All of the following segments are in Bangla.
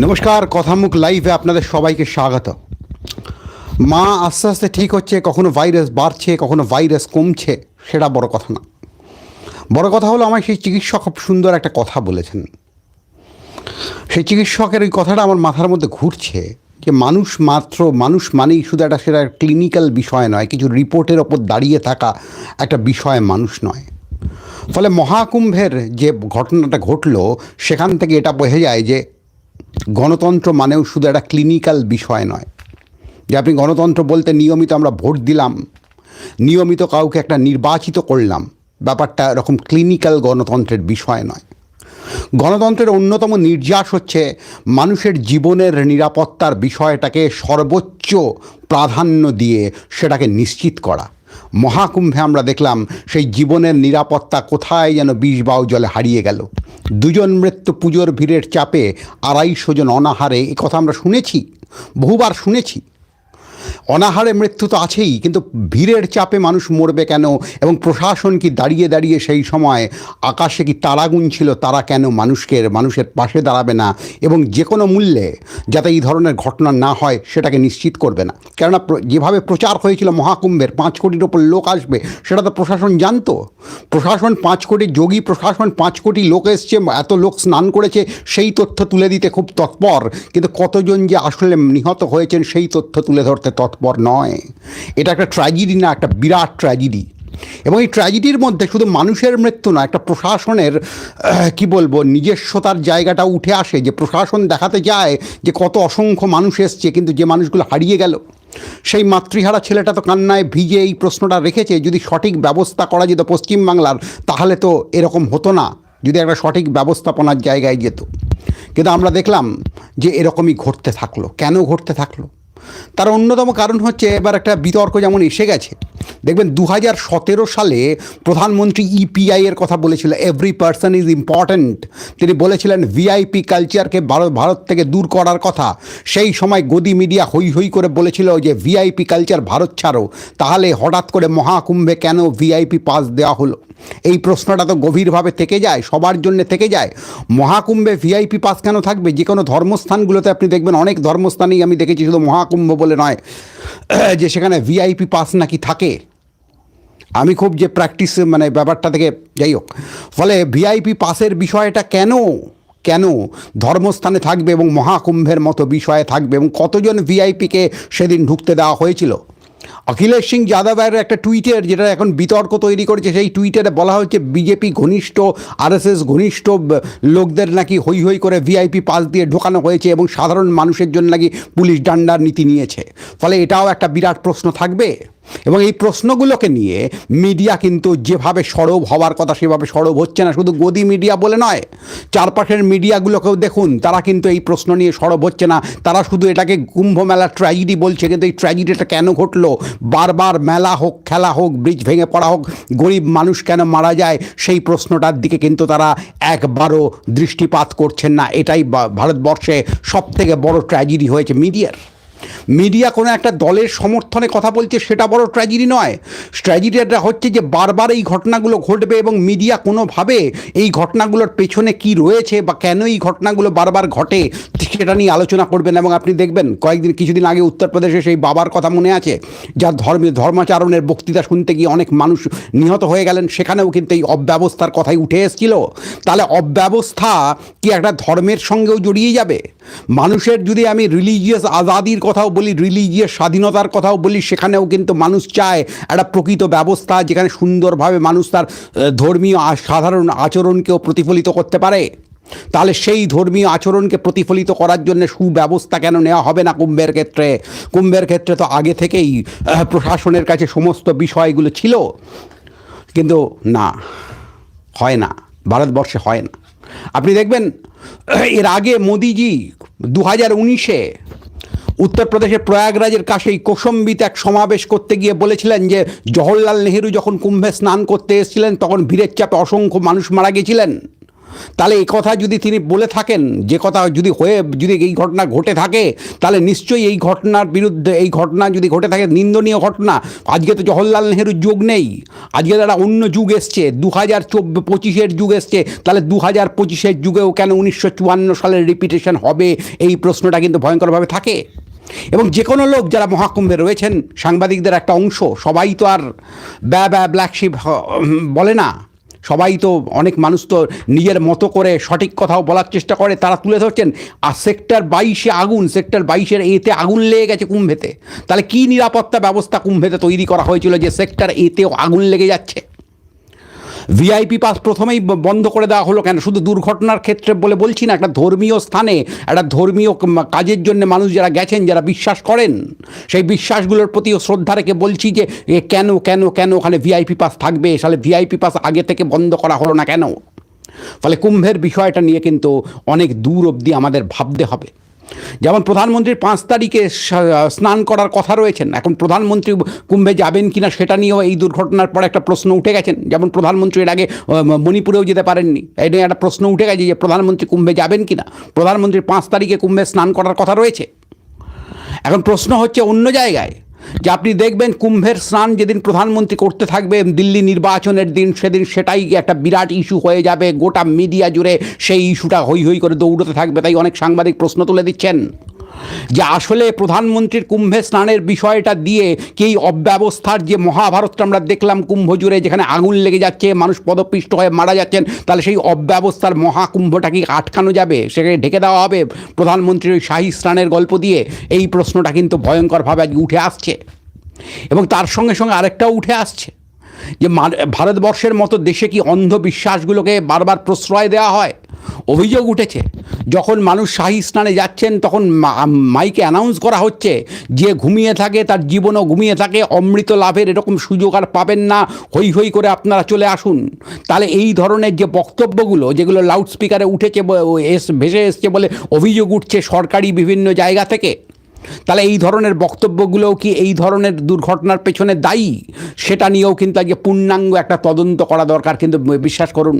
নমস্কার, কথামুখ লাইভে আপনাদের সবাইকে স্বাগত। মা আস্তে আস্তে ঠিক হচ্ছে, কখনো ভাইরাস বাড়ছে, কখনো ভাইরাস কমছে, সেটা বড় কথা না। বড় কথা হলো, আমায় সেই চিকিৎসক খুব সুন্দর একটা কথা বলেছেন। সেই চিকিৎসকের ওই কথাটা আমার মাথার মধ্যে ঘুরছে যে মানুষ মাত্র, মানুষ মানেই শুধু একটা সেটা ক্লিনিক্যাল বিষয় নয়, কিছু রিপোর্টের ওপর দাঁড়িয়ে থাকা একটা বিষয় মানুষ নয়। ফলে মহাকুম্ভের যে ঘটনাটা ঘটলো, সেখান থেকে এটা বোঝা যায় যে গণতন্ত্র মানেও শুধু একটা ক্লিনিক্যাল বিষয় নয়। যে আপনি গণতন্ত্র বলতে নিয়মিত আমরা ভোট দিলাম, নিয়মিত কাউকে একটা নির্বাচিত করলাম, ব্যাপারটা এরকম ক্লিনিক্যাল গণতন্ত্রের বিষয় নয়। গণতন্ত্রের অন্যতম নির্যাস হচ্ছে মানুষের জীবনের নিরাপত্তার বিষয়টাকে সর্বোচ্চ প্রাধান্য দিয়ে সেটাকে নিশ্চিত করা। মহাকুম্ভে আমরা দেখলাম সেই জীবনের নিরাপত্তা কোথায় যেন বিষ বাউ জলে হারিয়ে গেল। দুজন মৃত্যু পুজোর ভিড়ের চাপে আড়াইশো জন অনাহারে, এ কথা আমরা শুনেছি, বহুবার শুনেছি। অনাহারে মৃত্যু তো আছেই, কিন্তু ভিড়ের চাপে মানুষ মরবে কেন? এবং প্রশাসন কি দাঁড়িয়ে দাঁড়িয়ে সেই সময় আকাশে কি তারাগুন ছিল তারা কেন মানুষকে, মানুষের পাশে দাঁড়াবে না? এবং যে কোনো মূল্যে যাতে এই ধরনের ঘটনা না হয়, সেটাকে নিশ্চিত করবে না। কেননা যেভাবে প্রচার হয়েছিল মহাকুম্ভের, পাঁচ কোটির ওপর লোক আসবে, সেটা তো প্রশাসন জানতো। প্রশাসন পাঁচ কোটি, যোগী প্রশাসন পাঁচ কোটি লোক এসছে, এত লোক স্নান করেছে, সেই তথ্য তুলে দিতে খুব তৎপর। কিন্তু কতজন যে আসলে নিহত হয়েছেন, সেই তথ্য তুলে ধরতে তৎপর নয়। এটা একটা ট্র্যাজেডি না, একটা বিরাট ট্র্যাজেডি এবং এই ট্র্যাজেডির মধ্যে শুধু মানুষের মৃত্যু না, একটা প্রশাসনের কি বলব, নিজস্বতার জায়গাটা উঠে আসে যে প্রশাসন দেখাতে যায় যে কত অসংখ্য মানুষ এসছে, কিন্তু যে মানুষগুলো হারিয়ে গেল। সেই মাতৃহারা ছেলেটা তো কান্নায় ভিজে এই প্রশ্নটা রেখেছে, যদি সঠিক ব্যবস্থা করা যেত পশ্চিমবাংলার, তাহলে তো এরকম হতো না, যদি একটা সঠিক ব্যবস্থাপনার জায়গায় যেত। কিন্তু আমরা দেখলাম যে এরকমই ঘটতে থাকল। কেন ঘটতে থাকল? তার অন্যতম কারণ হচ্ছে এবার একটা বিতর্ক যেমন এসে গেছে। দেখবেন দু হাজার সতেরো সালে প্রধানমন্ত্রী ইপিআই এর কথা বলেছিল এভরি পার্সন ইজ ইম্পর্ট্যান্ট তিনি বলেছিলেন ভিআইপি কালচারকে ভারত ভারত থেকে দূর করার কথা। সেই সময় গদি মিডিয়া হই হই করে বলেছিল যে ভিআইপি কালচার ভারত ছাড়ো। তাহলে হঠাৎ করে মহাকুম্ভে কেন ভিআইপি পাস দেওয়া হলো? এই প্রশ্নটা তো গভীরভাবে থেকে যায়, সবার জন্য থেকে যায়। মহাকুম্ভে ভিআইপি পাস কেন থাকবে? যে কোনো ধর্মস্থানগুলোতে আপনি দেখবেন, অনেক ধর্মস্থানেই আমি দেখেছি শুধু মহাকুম্ভ বলে নয়, যে সেখানে ভিআইপি পাস নাকি থাকে। আমি খুব যে প্র্যাকটিস মানে ব্যাপারটা থেকে, যাই হোক, ফলে ভিআইপি পাসের বিষয়টা কেন কেন ধর্মস্থানে থাকবে এবং মহাকুম্ভের মতো বিষয়ে থাকবে এবং কতজন ভিআইপিকে সেদিন ঢুকতে দেওয়া হয়েছিল? অখিলেশ সিং যাদবের একটা টুইটের যেটা এখন বিতর্ক তৈরি করেছে, সেই টুইটারে বলা হয়েছে, বিজেপি ঘনিষ্ঠ, আরএসএস ঘনিষ্ঠ লোকদের নাকি হই হই করে ভিআইপি পাস দিয়ে ঢোকানো হয়েছে এবং সাধারণ মানুষের জন্য নাকি পুলিশ ডান্ডার নীতি নিয়েছে। ফলে এটাও একটা বিরাট প্রশ্ন থাকবে। এবং এই প্রশ্নগুলোকে নিয়ে মিডিয়া কিন্তু যেভাবে সরব হওয়ার কথা সেভাবে সরব হচ্ছে না, শুধু গদি মিডিয়া বলে নয়, চারপাশের মিডিয়াগুলোকেও দেখুন, তারা কিন্তু এই প্রশ্ন নিয়ে সরব হচ্ছে না, তারা শুধু এটাকে কুম্ভ মেলা ট্র্যাজেডি বলছে, কিন্তু এই ট্র্যাজেডিটা কেন ঘটলো? বারবার মেলা হোক, খেলা হোক ব্রিজ ভেঙে পড়া হোক, গরিব মানুষ কেন মারা যায়? সেই প্রশ্নটার দিকে কিন্তু তারা একবারও দৃষ্টিপাত করছেন না, এটাই ভারতবর্ষে সবথেকে বড় ট্র্যাজেডি হয়েছে মিডিয়ার। মিডিয়া কোনো একটা দলের সমর্থনে কথা বলছে, সেটা বড় ট্র্যাজেডি নয়। ট্র্যাজেডিটা হচ্ছে যে বারবার এই ঘটনাগুলো ঘটবে এবং মিডিয়া কোনোভাবে এই ঘটনাগুলোর পেছনে কি রয়েছে বা কেন এই ঘটনাগুলো বারবার ঘটে, সেটা নিয়ে আলোচনা করবেন। এবং আপনি দেখবেন, কয়েকদিন, কিছুদিন আগে উত্তরপ্রদেশে সেই বাবার কথা মনে আছে, যার ধর্মে, ধর্মাচরণের বক্তৃতা শুনতে গিয়ে অনেক মানুষ নিহত হয়ে গেলেন, সেখানেও কিন্তু এই অব্যবস্থার কথাই উঠে এসেছিল। তাহলে অব্যবস্থা কি একটা ধর্মের সঙ্গেও জড়িয়ে যাবে? মানুষের যদি আমি রিলিজিয়াস আজাদির কথাও বলি রিলিজিয়াস স্বাধীনতার কথাও বলি, সেখানেও কিন্তু মানুষ চায় একটা প্রকৃত ব্যবস্থা যেখানে সুন্দরভাবে মানুষ তার ধর্মীয় সাধারণ আচরণকেও প্রতিফলিত করতে পারে। তাহলে সেই ধর্মীয় আচরণকে প্রতিফলিত করার জন্য সুব্যবস্থা কেন নেওয়া হবে না কুম্ভের ক্ষেত্রে? কুম্ভের ক্ষেত্রে তো আগে থেকেই প্রশাসনের কাছে সমস্ত বিষয়গুলো ছিল। কিন্তু না, হয় না। ভারতবর্ষে হয় না। আপনি দেখবেন এর আগে মোদিজি দু হাজার উনিশে উত্তরপ্রদেশের প্রয়াগরাজের কাছে এই কোসম্বিতে এক সমাবেশ করতে গিয়ে বলেছিলেন যে, জওহরলাল নেহেরু যখন কুম্ভে স্নান করতে এসেছিলেন, তখন ভিড়ের চাপে অসংখ্য মানুষ মারা গেছিলেন। তাহলে এই কথা যদি তিনি বলে থাকেন, যে কথা যদি হয়ে, যদি এই ঘটনা ঘটে থাকে, তাহলে নিশ্চয়ই এই ঘটনার বিরুদ্ধে, এই ঘটনা যদি ঘটে থাকে, নিন্দনীয় ঘটনা। আজকে তো জওহরলাল নেহরুর যুগ নেই। আজকে তারা অন্য যুগ এসছে। দু হাজার পঁচিশের যুগ এসছে। তাহলে দু হাজার পঁচিশের যুগেও কেন উনিশশো চুয়ান্ন সালের রিপিটেশন হবে? এই প্রশ্নটা কিন্তু ভয়ঙ্করভাবে থাকে। এবং যে কোনো লোক যারা মহাকুম্ভে রয়েছেন, সাংবাদিকদের একটা অংশ, সবাই তো আর ব্যা ব্যা ব্ল্যাকশিপ বলে না। সবাই তো অনেক মানুষ তো নিজের মতো করে সঠিক কথাও বলার চেষ্টা করে, তারা তুলে ধরছেন, আর সেক্টর বাইশে আগুন, সেক্টর বাইশের এতে আগুন লেগে গেছে কুম্ভেতে। তাহলে কি নিরাপত্তা ব্যবস্থা কুম্ভেতে তৈরি করা হয়েছিল যে সেক্টর এতেও আগুন লেগে যাচ্ছে? ভিআইপি পাস প্রথমেই বন্ধ করে দেওয়া হলো কেন? শুধু দুর্ঘটনার ক্ষেত্রে বলে বলছি না, একটা ধর্মীয় স্থানে, একটা ধর্মীয় কাজের জন্য মানুষ যারা গেছেন, যারা বিশ্বাস করেন, সেই বিশ্বাসগুলোর প্রতিও শ্রদ্ধা রেখে বলছি যে কেন কেন কেন ওখানে ভিআইপি পাস থাকবে? তাহলে ভিআইপি পাস আগে থেকে বন্ধ করা হলো না কেন? ফলে কুম্ভের বিষয়টা নিয়ে কিন্তু অনেক দূর অবধি আমাদের ভাবতে হবে। যেমন প্রধানমন্ত্রীর পাঁচ তারিখে স্নান করার কথা রয়েছেন, এখন প্রধানমন্ত্রী কুম্ভে যাবেন কিনা সেটা নিয়েও এই দুর্ঘটনার পর একটা প্রশ্ন উঠে গেছেন যেমন প্রধানমন্ত্রী এর আগে মণিপুরেও যেতে পারেননি নিয়ে একটা প্রশ্ন উঠে গেছে যে প্রধানমন্ত্রী কুম্ভে যাবেন কিনা। প্রধানমন্ত্রীর পাঁচ তারিখে কুম্ভে স্নান করার কথা রয়েছে। এখন প্রশ্ন হচ্ছে অন্য জায়গায় যে আপনি দেখবেন কুম্ভের স্নান যেদিন প্রধানমন্ত্রী করতে থাকবে, দিল্লি নির্বাচনের দিন, সেদিন সেটাই একটা বিরাট ইস্যু হয়ে যাবে। গোটা মিডিয়া জুড়ে সেই ইস্যুটা হই হই করে দৌড়তে থাকবে, তাই অনেক সাংবাদিক প্রশ্ন তুলে দিচ্ছেন। যে আসলে প্রধানমন্ত্রীর কুম্ভে স্নানের বিষয়টা দিয়ে কি এই অব্যবস্থার যে মহাভারতটা আমরা দেখলাম কুম্ভ জুড়ে যেখানে আগুন লেগে যাচ্ছে, মানুষ পদপিষ্ট হয়ে মারা যাচ্ছেন, তাহলে সেই অব্যবস্থার মহাকুম্ভটা কি আটকানো যাবে? সেখানে ঢেকে দেওয়া হবে প্রধানমন্ত্রীর ওই শাহী স্নানের গল্প দিয়ে? এই প্রশ্নটা কিন্তু ভয়ঙ্করভাবে আজকে উঠে আসছে। এবং তার সঙ্গে সঙ্গে আরেকটাও উঠে আসছে। যে ভারতবর্ষের মতো দেশে কি অন্ধবিশ্বাসগুলোকে বারবার প্রশ্রয় দেওয়া হয়? অভিযোগ উঠেছে, যখন মানুষ শাহী স্নানে যাচ্ছেন, তখন মাইকে অ্যানাউন্স করা হচ্ছে যে ঘুমিয়ে থাকে, তার জীবনও ঘুমিয়ে থাকে, অমৃত লাভের এরকম সুযোগ আর পাবেন না, হই হই করে আপনারা চলে আসুন। তাহলে এই ধরনের যে বক্তব্যগুলো, যেগুলো লাউড স্পিকারে উঠেছে ভেসে এসছে বলে অভিযোগ উঠছে সরকারি বিভিন্ন জায়গা থেকে তাহলে এই ধরনের বক্তব্যগুলোও কি এই ধরনের দুর্ঘটনার পেছনে দায়ী? সেটা নিয়েও কিন্তু আজকে পূর্ণাঙ্গ একটা তদন্ত করা দরকার, কিন্তু বিশ্বাস করুন,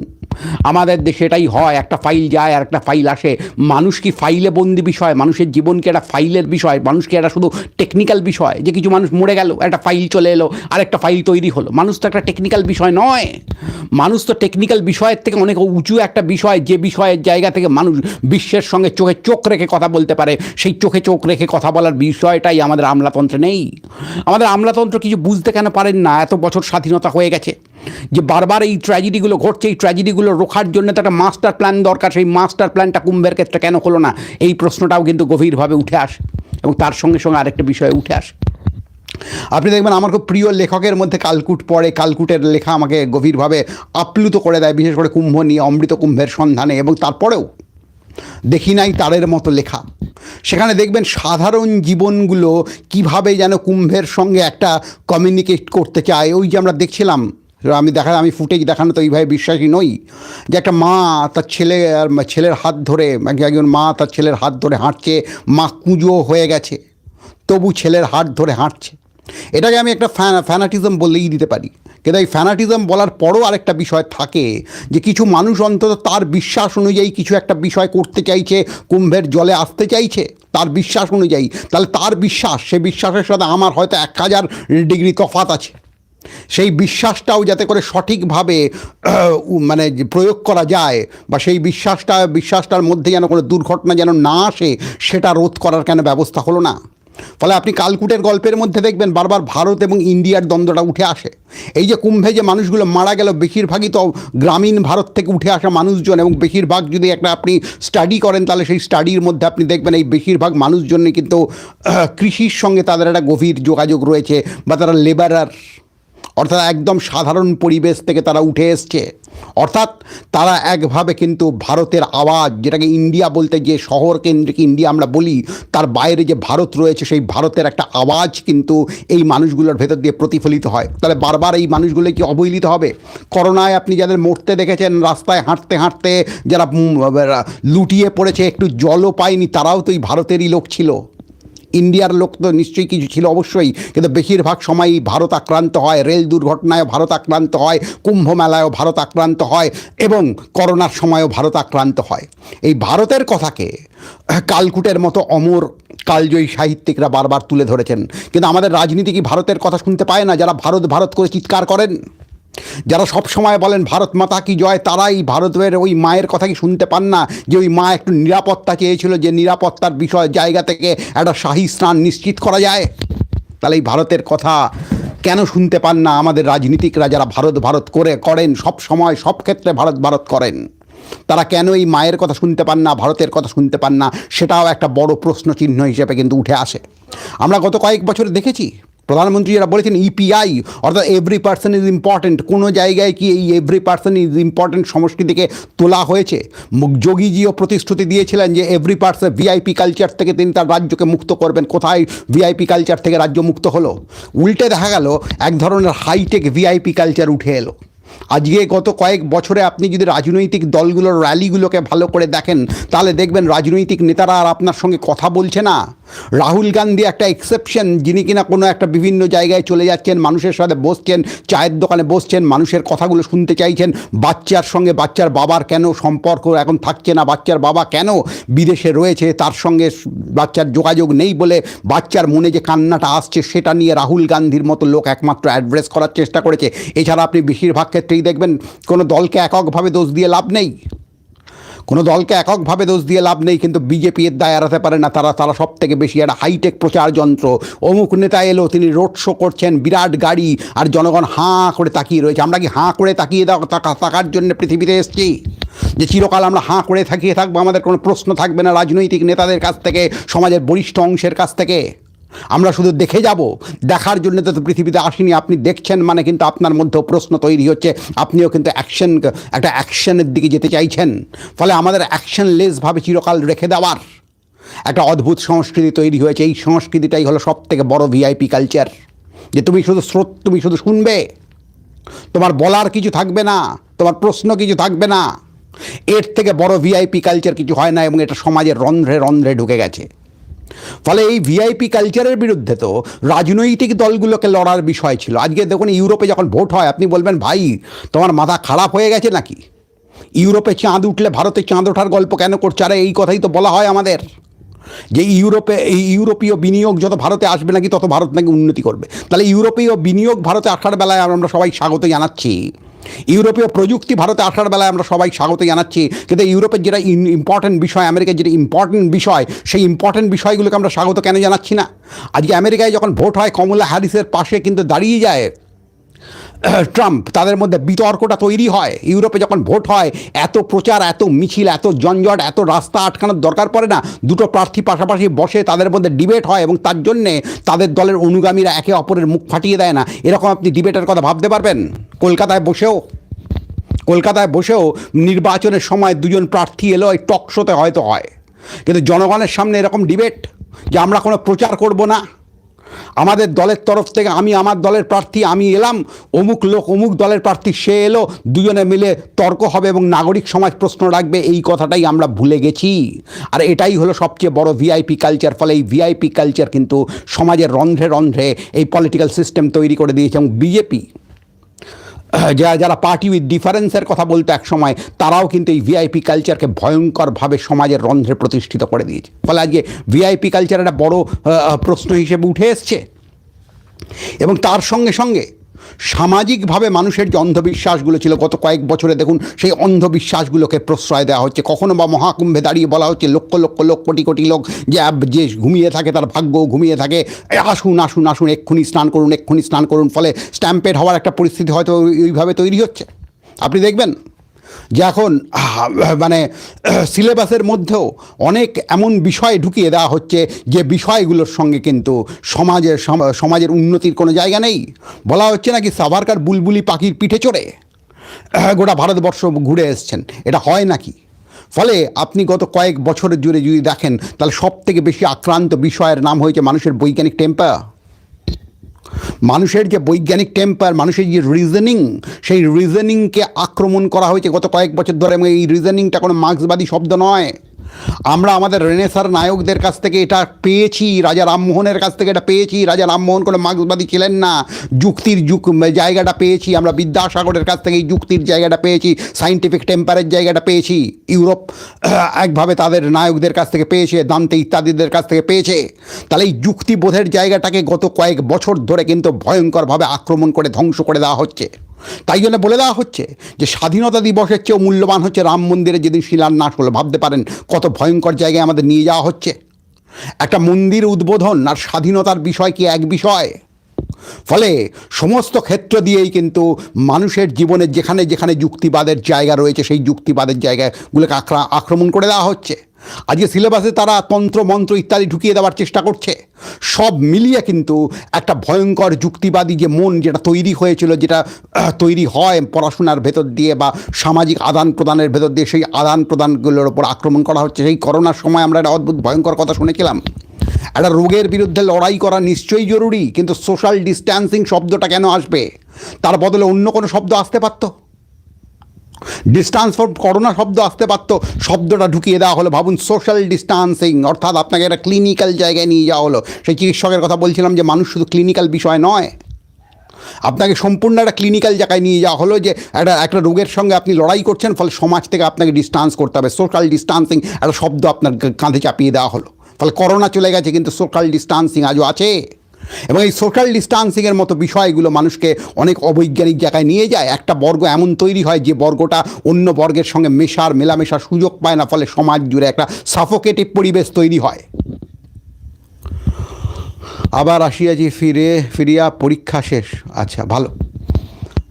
আমাদের দেশে এটাই হয়, একটা ফাইল যায় আর একটা ফাইল আসে। মানুষ কি ফাইলে বন্দি বিষয়? মানুষের জীবন কি একটা ফাইলের বিষয় মানুষ কি একটা শুধু টেকনিক্যাল বিষয়, যে কিছু মানুষ মরে গেল, একটা ফাইল চলে এলো আর একটা ফাইল তৈরি হলো। মানুষ তো একটা টেকনিক্যাল বিষয় নয়। মানুষ তো টেকনিক্যাল বিষয়ের থেকে অনেক উঁচু একটা বিষয়, যে বিষয়ের জায়গা থেকে মানুষ বিশ্বের সঙ্গে চোখে চোখ রেখে কথা বলতে পারে, সেই চোখে চোখ রেখে কথা বলার বিষয়টাই আমাদের আমলাতন্ত্রে নেই। আমাদের আমলাতন্ত্র কিছু বুঝতে কেন পারেন না? এত বছর স্বাধীনতা হয়ে গেছে যে বারবার এই ট্র্যাজেডিগুলো ঘটছে, এই ট্র্যাজেডিগুলো রোখার জন্য তো একটা মাস্টার প্ল্যান দরকার। সেই মাস্টার প্ল্যানটা কুম্ভের ক্ষেত্রে কেন হলো না? এই প্রশ্নটাও কিন্তু গভীরভাবে উঠে আসে এবং তার সঙ্গে সঙ্গে আরেকটা বিষয় উঠে আসে। আপনি দেখবেন আমার খুব প্রিয় লেখকের মধ্যে কালকুট পড়ে, কালকুটের লেখা আমাকে গভীরভাবে আপ্লুত করে দেয়, বিশেষ করে কুম্ভ নিয়ে, অমৃত কুম্ভের সন্ধানে এবং তারপরেও দেখি নাই তারের মতো লেখা। সেখানে দেখবেন সাধারণ জীবনগুলো কীভাবে যেন কুম্ভের সঙ্গে একটা কমিউনিকেট করতে চায়। ওই যে আমরা দেখছিলাম, আমি দেখা, আমি ফুটেজ দেখানো তো এইভাবে বিশ্বাসী নই, যে একটা মা তার ছেলে, আর ছেলের হাত ধরে একজন মা তার ছেলের হাত ধরে হাঁটছে, মা কুঁজো হয়ে গেছে, তবু ছেলের হাত ধরে হাঁটছে। এটাকে আমি একটা ফ্যান, ফ্যানাটিজম বললেই দিতে পারি। কিন্তু এই ফ্যানাটিজম বলার পরও আরেকটা বিষয় থাকে যে কিছু মানুষ অন্তত তার বিশ্বাস অনুযায়ী কিছু একটা বিষয় করতে চাইছে, কুম্ভের জলে আসতে চাইছে, তার বিশ্বাস অনুযায়ী। তাহলে তার বিশ্বাস সে বিশ্বাসের সাথে আমার হয়তো এক হাজার ডিগ্রি তফাত আছে। সেই বিশ্বাসটাও যাতে করে সঠিকভাবে মানে প্রয়োগ করা যায় বা সেই বিশ্বাসটা, বিশ্বাসটার মধ্যে যেন কোনো দুর্ঘটনা যেন না আসে, সেটা রোধ করার কেন ব্যবস্থা হলো না? ফলে আপনি কালকুটের গল্পের মধ্যে দেখবেন বারবার ভারত এবং ইন্ডিয়ার দ্বন্দ্বটা উঠে আসে। এই যে কুম্ভে যে মানুষগুলো মারা গেল, বেশিরভাগই তো গ্রামীণ ভারত থেকে উঠে আসা মানুষজন এবং বেশিরভাগ যদি একটা আপনি স্টাডি করেন, তাহলে সেই স্টাডির মধ্যে আপনি দেখবেন এই বেশিরভাগ মানুষজনই কিন্তু কৃষির সঙ্গে তাদের একটা গভীর যোগাযোগ রয়েছে বা তারা লেবারার অর্থাৎ একদম সাধারণ পরিবেশ থেকে তারা উঠে এসছে। অর্থাৎ তারা একভাবে কিন্তু ভারতের আওয়াজ, যেটাকে ইন্ডিয়া বলতে যে শহর কেন্দ্রিক ইন্ডিয়া আমরা বলি, তার বাইরে যে ভারত রয়েছে, সেই ভারতের একটা আওয়াজ কিন্তু এই মানুষগুলোর ভেতর দিয়ে প্রতিফলিত হয়। তাহলে বারবার এই মানুষগুলো কি অবহেলিত হবে? করোনায় আপনি যাদের মরতে দেখেছেন, রাস্তায় হাঁটতে হাঁটতে যারা লুটিয়ে পড়েছে, একটু জলও পায়নি, তারাও তো এই ভারতেরই লোক ছিল। ইন্ডিয়ার লোক তো নিশ্চয়ই কিছু ছিল অবশ্যই, কিন্তু বেশিরভাগ সময়ই ভারত আক্রান্ত হয়, রেল দুর্ঘটনায় ভারত আক্রান্ত হয়, কুম্ভ মেলায়ও ভারত আক্রান্ত হয় এবং করোনার সময়ও ভারত আক্রান্ত হয়। এই ভারতের কথাকে কালকুটের মতো অমর, কালজয়ী সাহিত্যিকরা বারবার তুলে ধরেছেন। কিন্তু আমাদের রাজনীতি কি ভারতের কথা শুনতে পায় না, যারা ভারত ভারত করে চিৎকার করেন? যারা সব সময় বলেন, ভারত মাতা কি জয়? তারাই ভারতের ওই মায়ের কথা কি শুনতে পান না। যে ওই মা একটু নিরাপত্তা চেয়েছিল, যে নিরাপত্তার বিষয় জায়গা থেকে একটা শাহী স্নান নিশ্চিত করা যায়। তাহলে এই ভারতের কথা কেন শুনতে পান না আমাদের রাজনীতিকরা যারা ভারত ভারত করে, করেন, সব সময়, সব ক্ষেত্রে ভারত ভারত করেন? তারা কেন এই মায়ের কথা শুনতে পান না, ভারতের কথা শুনতে পান না? সেটাও একটা বড় প্রশ্ন চিহ্ন হিসেবে কিন্তু উঠে আসে। আমরা গত কয়েক বছরে দেখেছি প্রধানমন্ত্রী যারা বলেছেন ইপিআই অর্থাৎ এভরি পার্সন ইজ ইম্পর্টেন্ট কোনো জায়গায় কি এই এভরি পার্সন ইজ ইম্পর্ট্যান্ট থেকে তোলা হয়েছে? যোগীজিও প্রতিশ্রুতি দিয়েছিলেন যে এভরি পার্সন ভিআইপি কালচার থেকে তিনি তার রাজ্যকে মুক্ত করবেন। কোথায় ভিআইপি কালচার থেকে রাজ্য মুক্ত হলো? উল্টে দেখা গেল, এক ধরনের হাইটেক ভিআইপি কালচার উঠে এলো। আজকে গত কয়েক বছরে আপনি যদি রাজনৈতিক দলগুলোর র্যালিগুলোকে ভালো করে দেখেন, তাহলে দেখবেন রাজনৈতিক নেতারা আর আপনার সঙ্গে কথা বলছে না। রাহুল গান্ধী একটা এক্সেপশন যিনি কিনা কোনো একটা বিভিন্ন জায়গায় চলে যাচ্ছেন, মানুষের সাথে বসছেন, চায়ের দোকানে বসছেন, মানুষের কথাগুলো শুনতে চাইছেন, বাচ্চার সঙ্গে বাচ্চার বাবার কেন সম্পর্ক এখন থাকছে না, বাচ্চার বাবা কেন বিদেশে রয়েছে, তার সঙ্গে বাচ্চার যোগাযোগ নেই বলে বাচ্চার মনে যে কান্নাটা আসছে, সেটা নিয়ে রাহুল গান্ধীর মতো লোক একমাত্র অ্যাড্রেস করার চেষ্টা করেছে। এছাড়া আপনি বেশিরভাগ ক্ষেত্রেই দেখবেন কোনো দলকে এককভাবে দোষ দিয়ে লাভ নেই। কোনো দলকে এককভাবে দোষ দিয়ে লাভ নেই, কিন্তু বিজেপি এর দায় এড়াতে পারে না। তারা তারা সব থেকে বেশি একটা হাইটেক প্রচার যন্ত্র। অমুক নেতা এলো, তিনি রোড শো করছেন, বিরাট গাড়ি, আর জনগণ হাঁ করে তাকিয়ে রয়েছে। আমরা কি হাঁ করে তাকিয়ে তাকার জন্য পৃথিবীতে এসেছি? যে চিরকাল আমরা হাঁ করে থাকিয়ে থাকব, আমাদের কোনো প্রশ্ন থাকবে না রাজনৈতিক নেতাদের কাছ থেকে, সমাজের বরিষ্ঠ অংশের কাছ থেকে। আমরা শুধু দেখে যাব। দেখার জন্য তো পৃথিবীতে আসিনি। আপনি দেখছেন মানে কিন্তু আপনার মধ্যেও প্রশ্ন তৈরি হচ্ছে। আপনিও কিন্তু অ্যাকশন একটা অ্যাকশনের দিকে যেতে চাইছেন। ফলে আমাদের অ্যাকশনলেসভাবে চিরকাল রেখে দেওয়ার একটা অদ্ভুত সংস্কৃতি তৈরি হয়েছে। এই সংস্কৃতিটাই হলো সব থেকে বড় ভিআইপি কালচার যে তুমি শুধু স্রোত, তুমি শুধু শুনবে। তোমার বলার কিছু থাকবে না। তোমার প্রশ্ন কিছু থাকবে না। এর থেকে বড় ভিআইপি কালচার কিছু হয় না এবং এটা সমাজের রন্ধ্রে রন্ধ্রে ঢুকে গেছে। ফলে এই ভিআইপি কালচারের বিরুদ্ধে তো রাজনৈতিক দলগুলোকে লড়ার বিষয় ছিল। আজকে দেখুন, ইউরোপে যখন ভোট হয়, আপনি বলবেন, ভাই, তোমার মাথা খারাপ হয়ে গেছে নাকি? ইউরোপে চাঁদ উঠলে ভারতে চাঁদ ওঠার গল্প কেন করছে? আরে, এই কথাই তো বলা হয় আমাদের। যে ইউরোপে, এই ইউরোপীয় বিনিয়োগ যত ভারতে আসবে নাকি, তত ভারত নাকি উন্নতি করবে। তাহলে ইউরোপীয় বিনিয়োগ ভারতে আসার বেলায় আমরা সবাই স্বাগত জানাচ্ছি। ইউরোপীয় প্রযুক্তি ভারতে আসার বেলায় আমরা সবাই স্বাগত জানাচ্ছি। কিন্তু ইউরোপের যেটা ইম্পর্টেন্ট বিষয়, আমেরিকার যেটা ইম্পর্টেন্ট বিষয়, সেই ইম্পর্টেন্ট বিষয়গুলোকে আমরা স্বাগত কেন জানাচ্ছি না? আজকে আমেরিকায় যখন ভোট হয়, কমলা হ্যারিসের পাশে কিন্তু দাঁড়িয়ে যায় ট্রাম্প তাদের মধ্যে বিতর্কটা তৈরি হয়। ইউরোপে যখন ভোট হয়, এত প্রচার, এত মিছিল, এত জঞ্জট, এত রাস্তা আটকানোর দরকার পড়ে না। দুটো প্রার্থী পাশাপাশি বসে তাদের মধ্যে ডিবেট হয় এবং তার জন্যে তাদের দলের অনুগামীরা একে অপরের মুখ ফাটিয়ে দেয় না। এরকম আপনি ডিবেটের কথা ভাবতে পারবেন? কলকাতায় বসেও কলকাতায় বসেও নির্বাচনের সময় দুজন প্রার্থী এলো ওই টক শোতে হয়তো হয়। কিন্তু জনগণের সামনে এরকম ডিবেট যে আমরা কোনো প্রচার করব না। আমাদের দলের তরফ থেকে আমি আমার দলের প্রার্থী, আমি এলাম। অমুক লোক, অমুক দলের প্রার্থী, সে এলো। দুজনে মিলে তর্ক হবে এবং নাগরিক সমাজ প্রশ্ন রাখবে, এই কথাটাই আমরা ভুলে গেছি। আর এটাই হলো সবচেয়ে বড় ভিআইপি কালচার ফলে এই ভিআইপি কালচার কিন্তু সমাজের রন্ধ্রে রন্ধ্রে এই পলিটিক্যাল সিস্টেম তৈরি করে দিয়েছে এবং বিজেপি যারা যারা পার্টি উইথ ডিফারেন্সের কথা বলতো একসময় তারাও কিন্তু এই ভিআইপি কালচারকে ভয়ঙ্করভাবে সমাজের রন্ধ্রে প্রতিষ্ঠিত করে দিয়েছে। ফলে আজকে ভিআইপি কালচার একটা বড় প্রশ্ন হিসেবে উঠে এসছে। এবং তার সঙ্গে সঙ্গে সামাজিকভাবে মানুষের যে অন্ধবিশ্বাসগুলো ছিল গত কয়েক বছরে, দেখুন, সেই অন্ধবিশ্বাসগুলোকে প্রশ্রয় দেওয়া হচ্ছে। কখনো বা মহাকুম্ভে দাঁড়িয়ে বলা হচ্ছে, লক্ষ লক্ষ লোক কোটি কোটি লোক যে যে ঘুমিয়ে থাকে, তার ভাগ্য ঘুমিয়ে থাকে। আসুন আসুন আসুন, এক্ষুনি স্নান করুন, এক্ষুনি স্নান করুন, ফলে স্ট্যাম্পেড হওয়ার একটা পরিস্থিতি হয়তো ওইভাবে তৈরি হচ্ছে। আপনি দেখবেন যে এখন মানে সিলেবাসের মধ্যেও অনেক এমন বিষয় ঢুকিয়ে দেওয়া হচ্ছে যে বিষয়গুলোর সঙ্গে কিন্তু সমাজের সমাজের উন্নতির কোনো জায়গা নেই। বলা হচ্ছে নাকি সাভারকার বুলবুলি পাখির পিঠে চড়ে? গোটা ভারতবর্ষ ঘুরে এসছেন। এটা হয় নাকি? ফলে আপনি গত কয়েক বছরের জুড়ে যদি দেখেন, তাহলে সব থেকে বেশি আক্রান্ত বিষয়ের নাম হয়েছে মানুষের বৈজ্ঞানিক টেম্পার। মানুষের যে বৈজ্ঞানিক টেম্পার মানুষের যে রিজনিং সেই রিজনিংকে আক্রমণ করা হয়েছে গত কয়েক বছর ধরে এবং এই রিজনিংটা কোনো মার্ক্সবাদী শব্দ নয়। আমরা আমাদের রেনেসার নায়কদের কাছ থেকে এটা পেয়েছি, রাজা রামমোহনের কাছ থেকে এটা পেয়েছি, রাজা রামমোহন কোনো মার্ক্সবাদী ছিলেন না, যুক্তির যুগ জায়গাটা পেয়েছি, আমরা বিদ্যাসাগরের কাছ থেকে যুক্তির জায়গাটা পেয়েছি সাইন্টিফিক টেম্পারের জায়গাটা পেয়েছি, ইউরোপ একভাবে তাদের নায়কদের কাছ থেকে পেয়েছে, দান্তে ইত্যাদিদের কাছ থেকে পেয়েছে। তাহলে এই যুক্তিবোধের জায়গাটাকে গত কয়েক বছর ধরে কিন্তু ভয়ঙ্করভাবে আক্রমণ করে ধ্বংস করে দেওয়া হচ্ছে। তাই জন্য বলে দেওয়া হচ্ছে যে স্বাধীনতা দিবসের চেয়েও মূল্যবান হচ্ছে রাম মন্দিরে যেদিন শিলান্যাস হলো। ভাবতে পারেন কত ভয়ঙ্কর জায়গায় আমাদের নিয়ে যাওয়া হচ্ছে। একটা মন্দির উদ্বোধন আর স্বাধীনতার বিষয় কি এক বিষয়? ফলে সমস্ত ক্ষেত্র দিয়েই কিন্তু মানুষের জীবনে যেখানে যেখানে যুক্তিবাদের জায়গা রয়েছে, সেই যুক্তিবাদের জায়গাগুলোকে আক্রা- আক্রমণ করে দেওয়া হচ্ছে। আজকে সিলেবাসে তারা তন্ত্র, মন্ত্র ইত্যাদি ঢুকিয়ে দেওয়ার চেষ্টা করছে। সব মিলিয়ে কিন্তু একটা ভয়ঙ্কর যুক্তিবাদী যে মন যেটা তৈরি হয়েছিল, যেটা তৈরি হয় পড়াশোনার ভেতর দিয়ে বা সামাজিক আদান প্রদানের ভেতর দিয়ে, সেই আদান প্রদানগুলোর ওপর আক্রমণ করা হচ্ছে। সেই করোনার সময় আমরা একটা অদ্ভুত, ভয়ঙ্কর কথা শুনেছিলাম। একটা রোগের বিরুদ্ধে লড়াই করা নিশ্চয়ই জরুরি, কিন্তু সোশ্যাল ডিস্ট্যান্সিং শব্দটা কেন আসবে? তার বদলে অন্য কোনো শব্দ আসতে পারত? ডিস্টান্স ফর করোনা শব্দ আসতে পারত। শব্দটা ঢুকিয়ে দেওয়া হলো। ভাবুন সোশ্যাল ডিস্টান্সিং অর্থাৎ আপনাকে একটা ক্লিনিক্যাল জায়গায় নিয়ে যাওয়া হলো। সেই চিকিৎসকের কথা বলছিলাম যে, মানুষ শুধু ক্লিনিক্যাল বিষয় নয়। আপনাকে সম্পূর্ণ একটা ক্লিনিক্যাল জায়গায় নিয়ে যাওয়া হলো যে, একটা একটা রোগের সঙ্গে আপনি লড়াই করছেন, ফলে সমাজ থেকে আপনাকে ডিস্টান্স করতে হবে। সোশ্যাল ডিস্টান্সিং একটা শব্দ আপনার কাঁধে চাপিয়ে দেওয়া হলো। ফলে করোনা চলে গেছে, কিন্তু সোশ্যাল ডিস্টান্সিং আজও আছে। এবং এই সোশ্যাল ডিস্টান্সিংয়ের মতো বিষয়গুলো মানুষকে অনেক অবৈজ্ঞানিক জায়গায় নিয়ে যায়। একটা বর্গ এমন তৈরি হয় যে বর্গটা অন্য বর্গের সঙ্গে মেশার, মেলামেশার সুযোগ পায় না, ফলে সমাজ জুড়ে একটা সাফোকেটিভ পরিবেশ তৈরি হয়। আবার আসিয়াছি ফিরে, ফিরিয়া পরীক্ষা শেষ। আচ্ছা ভালো।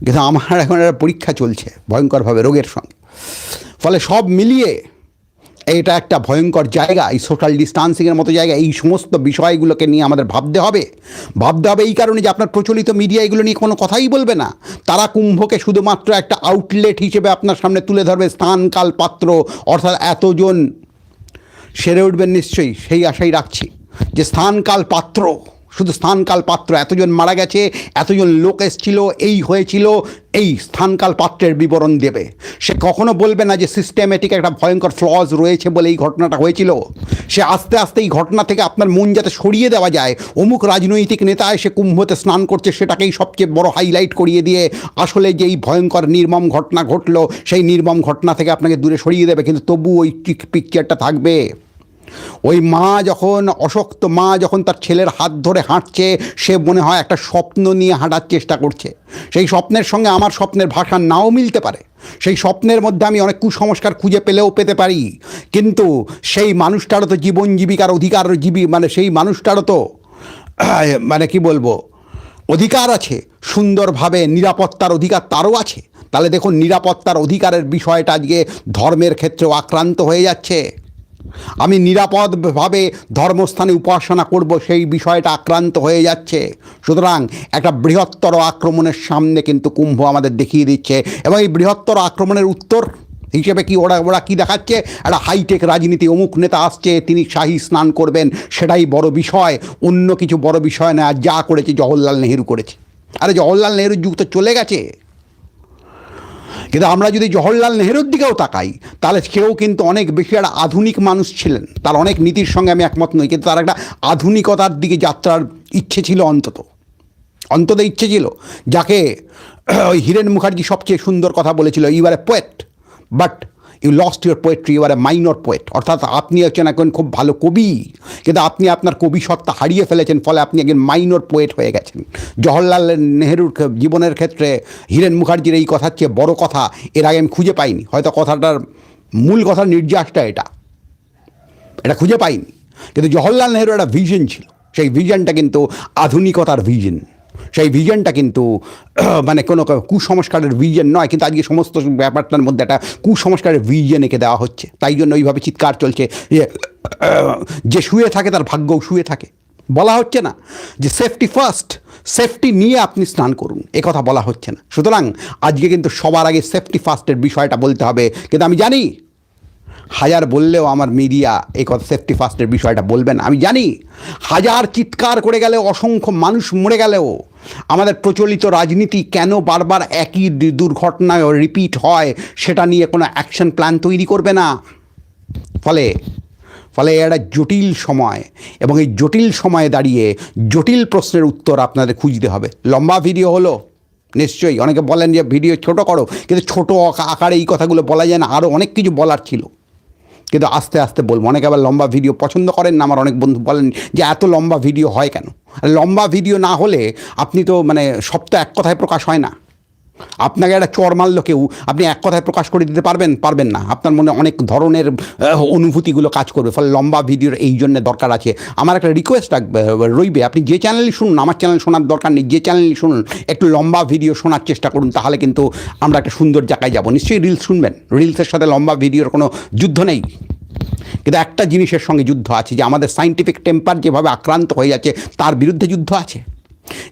কিন্তু আমার এখন একটা পরীক্ষা চলছে, ভয়ঙ্করভাবে, রোগের সঙ্গে। ফলে সব মিলিয়ে এটা একটা ভয়ঙ্কর জায়গা, এই সোশ্যাল ডিস্টান্সিংয়ের মতো জায়গা, এই সমস্ত বিষয়গুলোকে নিয়ে আমাদের ভাবতে হবে। ভাবতে হবে এই কারণে যে আপনার প্রচলিত মিডিয়া এগুলো নিয়ে কোনো কথাই বলবে না। তারা কুম্ভকে শুধুমাত্র একটা আউটলেট হিসেবে আপনার সামনে তুলে ধরবে, স্থান, কাল, পাত্র, অর্থাৎ এতজন। সেরে উঠবেন নিশ্চয়ই, সেই আশাই রাখছি। যে স্থান, কাল, পাত্র। শুধু স্থানকাল পাত্র এতজন মারা গেছে, এতজন লোক এসছিল, এই হয়েছিল, এই স্থানকাল পাত্রের বিবরণ দেবে। সে কখনো বলবে না যে সিস্টেমেটিক একটা ভয়ঙ্কর ফ্লজ রয়েছে বলে এই ঘটনাটা হয়েছিল। সে আস্তে আস্তে এই ঘটনা থেকে আপনার মন যাতে সরিয়ে দেওয়া যায়, অমুক রাজনৈতিক নেতা এসে কুম্ভতে স্নান করছে, সেটাকেই সবচেয়ে বড় হাইলাইট করিয়ে দিয়ে আসলে যে এই ভয়ঙ্কর নির্মম ঘটনা ঘটলো, সেই নির্মম ঘটনা থেকে আপনাকে দূরে সরিয়ে দেবে, কিন্তু তবু ওই পিকচারটা থাকবে। ওই মা যখন, অশক্ত মা যখন তার ছেলের হাত ধরে হাঁটছে, সে মনে হয় একটা স্বপ্ন নিয়ে হাঁটার চেষ্টা করছে। সেই স্বপ্নের সঙ্গে আমার স্বপ্নের ভাষা নাও মিলতে পারে। সেই স্বপ্নের মধ্যে আমি অনেক কুসংস্কার খুঁজে পেলেও পেতে পারি। কিন্তু সেই মানুষটারও তো জীবন জীবিকার অধিকার জীবী মানে সেই মানুষটারও তো মানে কি বলব, অধিকার আছে। সুন্দরভাবে নিরাপত্তার অধিকার তারও আছে। তাহলে দেখুন, নিরাপত্তার অধিকারের বিষয়টা আজকে ধর্মের ক্ষেত্রেও আক্রান্ত হয়ে যাচ্ছে। আমি নিরাপদভাবে ধর্মস্থানে উপাসনা করব, সেই বিষয়টা আক্রান্ত হয়ে যাচ্ছে। সুতরাং একটা বৃহত্তর আক্রমণের সামনে কিন্তু কুম্ভ আমাদের দেখিয়ে দিচ্ছে। এবং এই বৃহত্তর আক্রমণের উত্তর হিসেবে কি ওরা ওরা কি দেখাচ্ছে? একটা হাইটেক রাজনীতি, অমুক নেতা আসছে, তিনি শাহী স্নান করবেন, সেটাই বড় বিষয়। অন্য কিছু বড় বিষয় না, যা করেছে জওহরলাল নেহেরু করেছে। আরে জওহরলাল নেহেরুর যুগ তো চলে গেছে। কিন্তু আমরা যদি জওহরলাল নেহেরুর দিকেও তাকাই, তাহলে সেও কিন্তু অনেক বেশি একটা আধুনিক মানুষ ছিলেন। তার অনেক নীতির সঙ্গে আমি একমত নই, কিন্তু তার একটা আধুনিকতার দিকে যাত্রার ইচ্ছে ছিল অন্তত। অন্তত ইচ্ছে ছিল, যাকে ওই হীরেন মুখার্জি সবচেয়ে সুন্দর কথা বলেছিল you are a poet but you lost your poetry you are a minor poet অর্থাৎ আপনি হচ্ছেন এখন খুব ভালো কবি, কিন্তু আপনি আপনার কবি সত্তা হারিয়ে ফেলেছেন, ফলে আপনি একজন মাইনর পোয়েট হয়ে গেছেন। জওহরলাল নেহেরুর জীবনের ক্ষেত্রে হীরেন মুখার্জির এই কথার চেয়ে বড় কথা এর আগে আমি খুঁজে পাইনি। হয়তো কথাটার মূল কথার নির্যাসটা এটা। এটা খুঁজে পাইনি। কিন্তু জওহরলাল নেহরুর একটা ভিশন ছিল। সেই ভিশনটা কিন্তু আধুনিকতার ভিশন সেই ভিজনটা কিন্তু মানে কোনো কুসংস্কারের ভিজন নয়, কিন্তু আজকে সমস্ত ব্যাপারটার মধ্যে একটা কুসংস্কারের ভিজন এঁকে দেওয়া হচ্ছে। তাই জন্য ওইভাবে চিৎকার চলছে যে যে শুয়ে থাকে তার ভাগ্যও শুয়ে থাকে। বলা হচ্ছে না যে সেফটি ফার্স্ট সেফটি নিয়ে আপনি স্নান করুন কথা বলা হচ্ছে না। সুতরাং আজকে কিন্তু সবার আগে সেফটি ফার্স্টের বিষয়টা বলতে হবে। কিন্তু আমি জানি হাজার বললেও আমার মিডিয়া এই কথা সেফটি ফার্স্টের বিষয়টা বলবেন আমি জানি, হাজার চিৎকার করে গেলেও, অসংখ্য মানুষ মরে গেলেও, আমাদের প্রচলিত রাজনীতি কেন বারবার একই দু- দুর্ঘটনা রিপিট হয়, সেটা নিয়ে কোনো অ্যাকশন প্ল্যান তৈরি করবে না? ফলে ফলে একটা জটিল সময় এবং এই জটিল সময়ে দাঁড়িয়ে জটিল প্রশ্নের উত্তর আপনাদের খুঁজতে হবে। লম্বা ভিডিও হলো, নিশ্চয়ই। অনেকে বলেন যে, ভিডিও ছোট করো। কিন্তু ছোট আকা- আকারে এই কথাগুলো বলা যায় না। আরও অনেক কিছু বলার ছিল। কিন্তু আস্তে আস্তে বলব। অনেকে আবার লম্বা ভিডিও পছন্দ করেন না, আমার অনেক বন্ধু বলেন যে এত লম্বা ভিডিও হয় কেন? লম্বা ভিডিও না হলে আপনি তো মানে সপ্তাহ এক কথায় প্রকাশ হয় না। আপনাকে একটা চর মারলো কেউ, আপনি এক কথায় প্রকাশ করে দিতে পারবেন? পারবেন না। আপনার মনে অনেক ধরনের অনুভূতিগুলো কাজ করবে। ফলে লম্বা ভিডিওর এই জন্য দরকার আছে। আমার একটা রিকোয়েস্ট রইবে। আপনি যে চ্যানেলই শুনুন, আমার চ্যানেল শোনার দরকার নেই। যে চ্যানেলই শুনুন, একটু লম্বা ভিডিও শোনার চেষ্টা করুন, তাহলে কিন্তু আমরা একটা সুন্দর জায়গায় যাব। নিশ্চয়ই রিলস শুনবেন। রিলসের সাথে লম্বা ভিডিওর কোনো যুদ্ধ নেই। কিন্তু একটা জিনিসের সঙ্গে যুদ্ধ আছে যে, আমাদের সাইন্টিফিক টেম্পার যেভাবে আক্রান্ত হয়ে যাচ্ছে, তার বিরুদ্ধে যুদ্ধ আছে।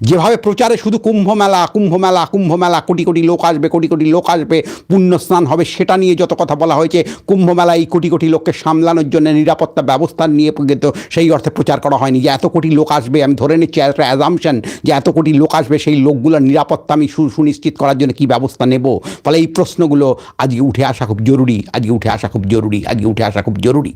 যেভাবে প্রচারে শুধু কুম্ভ মেলা কুম্ভ মেলা কুম্ভ মেলা, কোটি কোটি লোক আসবে, কোটি কোটি লোক আসবে পুণ্য স্নান হবে, সেটা নিয়ে যত কথা বলা হয়েছে, কুম্ভ মেলা এই কোটি কোটি লোককে সামলানোর জন্য নিরাপত্তা ব্যবস্থা নিয়ে কিন্তু সেই অর্থে প্রচার করা হয়নি যে এত কোটি লোক আসবে। আমি ধরে নিচ্ছি একটা অ্যাজামশন যে এত কোটি লোক আসবে সেই লোকগুলোর নিরাপত্তা আমি সুনিশ্চিত করার জন্য কী ব্যবস্থা নেব? ফলে এই প্রশ্নগুলো আজকে উঠে আসা খুব জরুরি, আজকে উঠে আসা খুব জরুরি, আজকে উঠে আসা খুব জরুরি।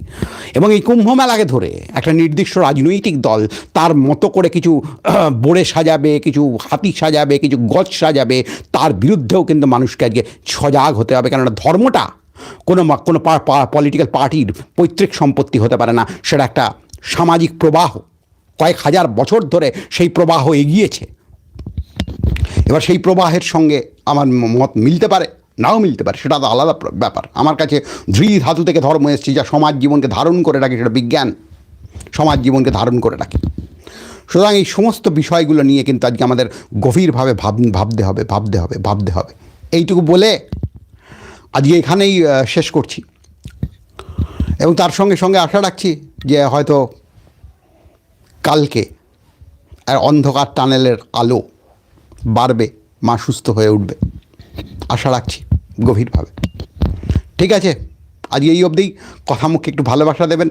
এবং এই কুম্ভ মেলাকে ধরে একটা নির্দিষ্ট রাজনৈতিক দল তার মতো করে কিছু বোড়ে সাজাবে, কিছু হাতি সাজাবে, কিছু গছ সাজাবে, তার বিরুদ্ধেও কিন্তু মানুষকে আজকে সজাগ হতে হবে। কেননা ধর্মটা কোনো কোনো পলিটিক্যাল পার্টির পৈতৃক সম্পত্তি হতে পারে না। সেটা একটা সামাজিক প্রবাহ। কয়েক হাজার বছর ধরে সেই প্রবাহ এগিয়েছে। এবার সেই প্রবাহের সঙ্গে আমার মত মিলতে পারে, নাও মিলতে পারে, সেটা তো আলাদা ব্যাপার। আমার কাছে ধৃ ধাতু থেকে ধর্ম এসেছে, যা সমাজ জীবনকে ধারণ করে রাখে, সেটা বিজ্ঞান। সমাজ জীবনকে ধারণ করে রাখে। সুতরাং এই সমস্ত বিষয়গুলো নিয়ে কিন্তু আজকে আমাদের গভীরভাবে ভাব, ভাবতে হবে ভাবতে হবে ভাবতে হবে। এইটুকু বলে আজকে এখানেই শেষ করছি। এবং তার সঙ্গে সঙ্গে আশা রাখছি যে হয়তো কালকে অন্ধকার টানেলের আলো বাড়বে, মা সুস্থ হয়ে উঠবে। আশা রাখছি গভীরভাবে। ঠিক আছে? আজ এই অবধি। কথা মুখে একটু ভালোবাসা দেবেন।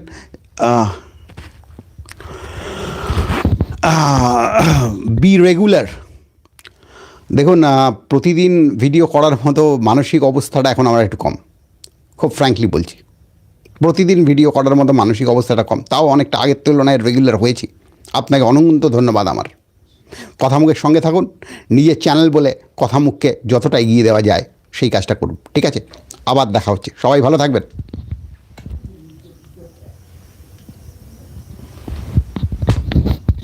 বি রেগুলার দেখুন প্রতিদিন ভিডিও করার মতো মানসিক অবস্থাটা এখন আমার একটু কম। খুব ফ্র্যাঙ্কলি বলছি। প্রতিদিন ভিডিও করার মতো মানসিক অবস্থাটা কম। তাও অনেকটা আগের তুলনায় রেগুলার হয়েছি। আপনাকে অনন্ত ধন্যবাদ আমার। কথামুখের সঙ্গে থাকুন, নিজের চ্যানেল বলে কথামুখকে যতটা এগিয়ে দেওয়া যায়, সেই কাজটা করুন। ঠিক আছে? আবার দেখা হচ্ছে। সবাই ভালো থাকবেন।